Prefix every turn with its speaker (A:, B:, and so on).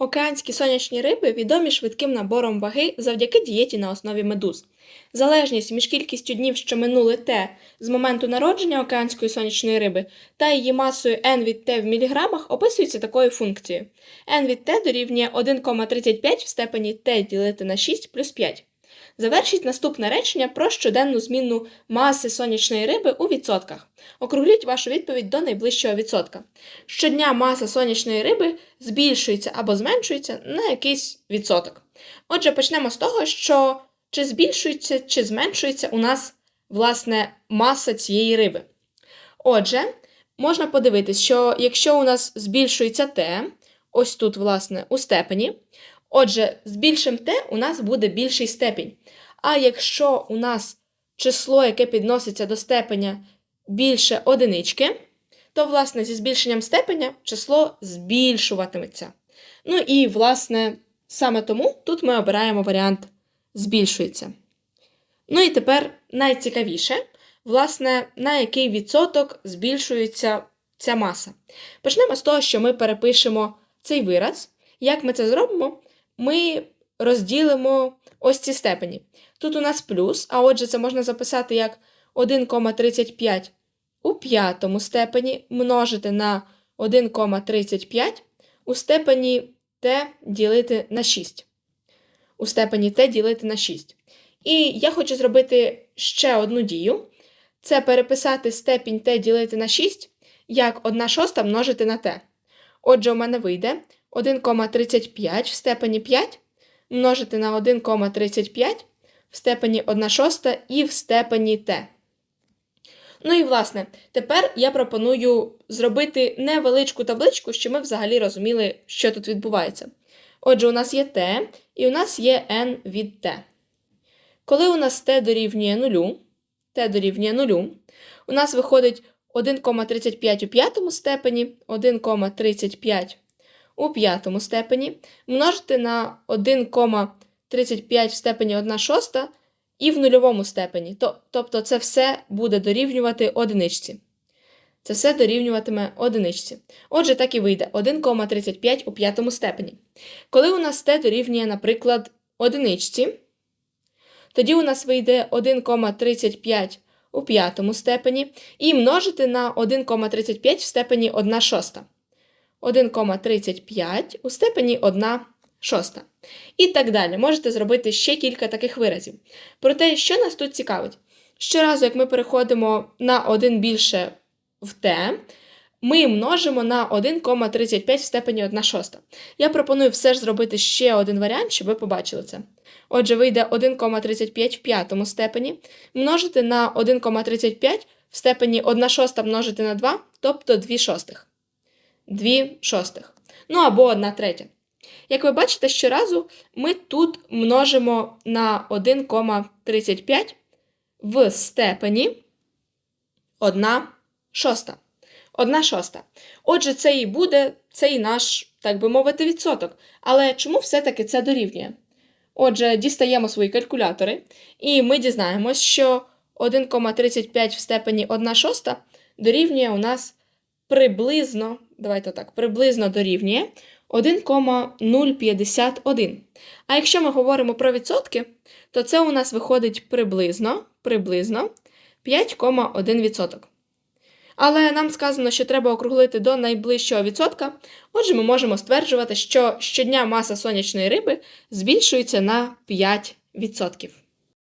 A: Океанські сонячні риби відомі швидким набором ваги завдяки дієті на основі медуз. Залежність між кількістю днів, що минули Т з моменту народження океанської сонячної риби та її масою n від Т в міліграмах описується такою функцією. n від Т дорівнює 1,35 в степені Т ділити на 6 плюс 5. Завершіть наступне речення про щоденну змінну маси сонячної риби у відсотках. Округліть вашу відповідь до найближчого відсотка. Щодня маса сонячної риби збільшується або зменшується на якийсь відсоток. Отже, почнемо з того, що чи збільшується, чи зменшується у нас власне маса цієї риби. Отже, можна подивитись, що якщо у нас збільшується Т, ось тут, власне, у степені, отже, з більшим Т у нас буде більший степінь. А якщо у нас число, яке підноситься до степеня більше одинички, то, власне, зі збільшенням степеня число збільшуватиметься. Ну і, власне, саме тому тут ми обираємо варіант збільшується. Ну і тепер найцікавіше, власне, на який відсоток збільшується ця маса. Почнемо з того, що ми перепишемо цей вираз. Як ми це зробимо? Ми розділимо ось ці степені. Тут у нас плюс, а отже, це можна записати як 1,35 у п'ятому степені множити на 1,35 у степені t ділити на 6. У степені t ділити на 6. І я хочу зробити ще одну дію. Це переписати степінь t ділити на 6 як 1 шоста множити на t. Отже, у мене вийде 1,35 в степені 5 множити на 1,35 в степені 1 шоста і в степені t. Ну і власне, тепер я пропоную зробити невеличку табличку, щоб ми взагалі розуміли, що тут відбувається. Отже, у нас є t і у нас є n від t. Коли у нас t дорівнює 0, t дорівнює 0, у нас виходить 1,35 у п'ятому степені, 1,35 у п'ятому степені, множити на 1,35 в степені 1 шоста і в нульовому степені. Тобто це все буде дорівнювати одиничці. Це все дорівнюватиме одиничці. Отже, так і вийде 1,35 у п'ятому степені. Коли у нас t дорівнює, наприклад, одиничці, тоді у нас вийде 1,35 у п'ятому степені і множити на 1,35 в степені 1 шоста. 1,35 у степені 1 шоста. І так далі. Можете зробити ще кілька таких виразів. Проте, що нас тут цікавить? Щоразу, як ми переходимо на 1 більше в t, ми множимо на 1,35 в степені 1 шоста. Я пропоную все ж зробити ще один варіант, щоб ви побачили це. Отже, вийде 1,35 в п'ятому степені, множити на 1,35 в степені 1 шоста множити на 2, тобто 2 шостих. 2 шостих. Ну або 1 третя. Як ви бачите, щоразу ми тут множимо на 1,35 в степені 1 шоста. 1 шоста. Отже, це і буде цей наш, так би мовити, відсоток. Але чому все-таки це дорівнює? Отже, дістаємо свої калькулятори, і ми дізнаємось, що 1,35 в степені 1 шоста дорівнює у нас приблизно, давайте так, приблизно дорівнює 1,051. А якщо ми говоримо про відсотки, то це у нас виходить приблизно, приблизно 5,1%. Але нам сказано, що треба округлити до найближчого відсотка, отже, ми можемо стверджувати, що щодня маса сонячної риби збільшується на 5%.